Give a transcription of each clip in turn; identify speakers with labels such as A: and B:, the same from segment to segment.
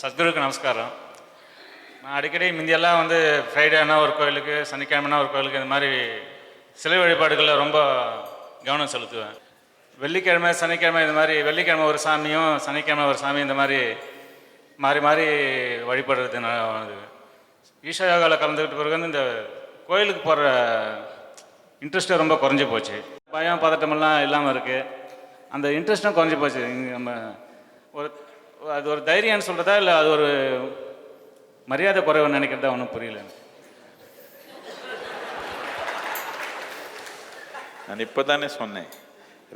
A: சத்குருக்கு நமஸ்காரம். நான் அடிக்கடி முந்தியெல்லாம் வந்து ஃப்ரைடேனா ஒரு கோயிலுக்கு சனிக்கிழமைனா ஒரு கோயிலுக்கு இந்த மாதிரி சிலை வழிபாடுகளில் ரொம்ப கவனம் செலுத்துவேன். வெள்ளிக்கிழமை சனிக்கிழமை இந்த மாதிரி வெள்ளிக்கிழமை ஒரு சாமியும் சனிக்கிழமை ஒரு சாமி இந்த மாதிரி மாறி மாறி வழிபடுறது நான் ஈஷா யோகாவில் கலந்துக்கிட்ட பிறகு வந்து இந்த கோயிலுக்கு போகிற இன்ட்ரெஸ்ட்டே ரொம்ப குறைஞ்சி போச்சு. பயம் பதட்டமெல்லாம் இல்லாமல் இருக்குது அந்த இன்ட்ரெஸ்ட்டும் குறைஞ்சி போச்சு. நம்ம ஒரு அது ஒரு தைரியம்னு சொல்கிறதா இல்லை அது ஒரு மரியாதை குறைவு நினைக்கிறதா ஒன்றும் புரியல
B: நான் இப்போ தானே சொன்னேன்.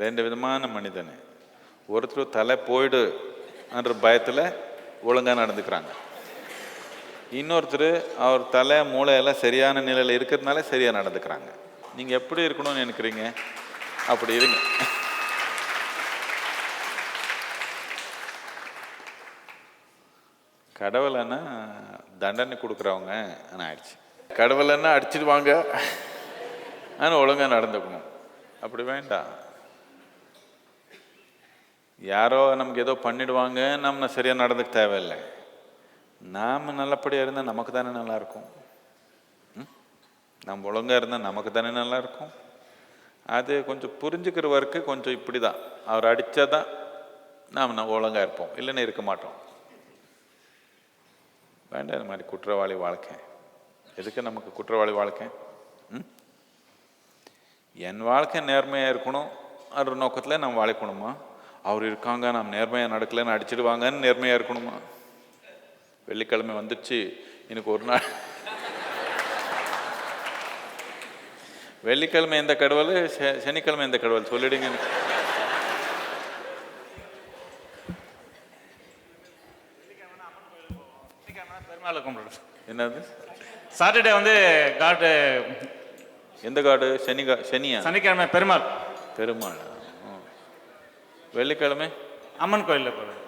B: ரெண்டு விதமான மனிதன். ஒருத்தர் தலை போயிடுன்ற பயத்தில் ஒழுங்காக நடந்துக்கிறாங்க. இன்னொருத்தர் அவர் தலை மூளையெல்லாம் சரியான நிலையில் இருக்கிறதுனால சரியாக நடந்துக்கிறாங்க. நீங்கள் எப்படி இருக்கணும்னு நினைக்கிறீங்க? அப்படி இருங்க. கடவுளைன்னா தண்டனை கொடுக்குறவங்க ஆனால் ஆயிடுச்சு. கடவுளைன்னா அடிச்சிடுவாங்க ஆனால் ஒழுங்காக நடந்துக்கணும். அப்படி வேண்டாம். யாரோ நமக்கு ஏதோ பண்ணிடுவாங்க நம்ம சரியாக நடந்துக்க தேவையில்லை. நாம் நல்லபடியாக இருந்தால் நமக்கு தானே நல்லாயிருக்கும் ம்? நம்ம ஒழுங்காக இருந்தால் நமக்கு தானே நல்லா இருக்கும். அது கொஞ்சம் புரிஞ்சுக்கிற வரைக்கு கொஞ்சம் இப்படி தான் அவர் அடித்தா தான் நாம் நம்ம ஒழுங்காக இருப்போம். இல்லைன்னு இருக்க மாட்டோம். வேண்டாம் இந்த மாதிரி குற்றவாளி வாழ்க்கை. எதுக்கு நமக்கு குற்றவாளி வாழ்க்கை? ம்? என் வாழ்க்கை நேர்மையாக இருக்கணும் அன்ற நோக்கத்தில் நம்ம வாழைக்கணுமா? அவர் இருக்காங்க நாம் நேர்மையாக நடக்கலைன்னு அடிச்சிடுவாங்கன்னு நேர்மையாக இருக்கணுமா? வெள்ளிக்கிழமை வந்துடுச்சு எனக்கு ஒரு நாள். வெள்ளிக்கிழமை எந்த கடவுள் சனிக்கிழமை எந்த கடவுள் சொல்லிடுங்க எனக்கு.
A: பெருமாளை கும்பிடுறது
B: என்னது?
A: சாட்டர்டே வந்து காட்டு
B: எந்த காடு சனி கா சனியா?
A: சனிக்கிழமை பெருமாள்.
B: பெருமாள். வெள்ளிக்கிழமை?
A: அம்மன் கோயிலில் போகிறது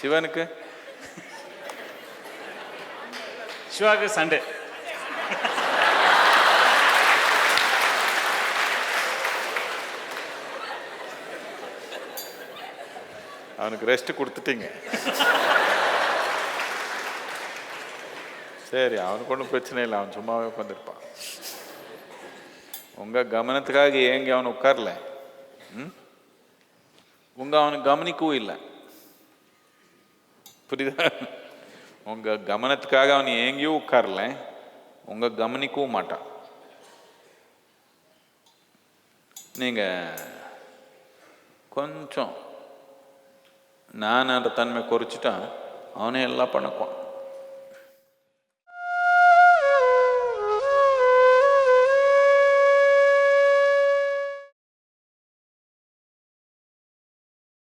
B: சிவனுக்கு?
A: சிவாக்கு சண்டே.
B: அவனுக்கு ரெஸ்ட் கொடுத்துட்டீங்க. சரி அவனுக்கு ஒன்றும் பிரச்சனை இல்லை. அவன் சும்மாவே உட்காந்துருப்பான் உங்கள் கவனத்துக்காக ஏங்கி அவன் உட்காரல? ம்? உங்கள் அவனுக்கு கவனிக்கவும் இல்லை. புரியுதா? உங்கள் கவனத்துக்காக அவன் ஏங்கியும் உட்காரல. உங்கள் கவனிக்கவும் மாட்டான். நீங்கள் கொஞ்சம் நான் அந்த தன்மை குறைச்சிட்டா அவனே எல்லாம் பண்ணுக்குவான்.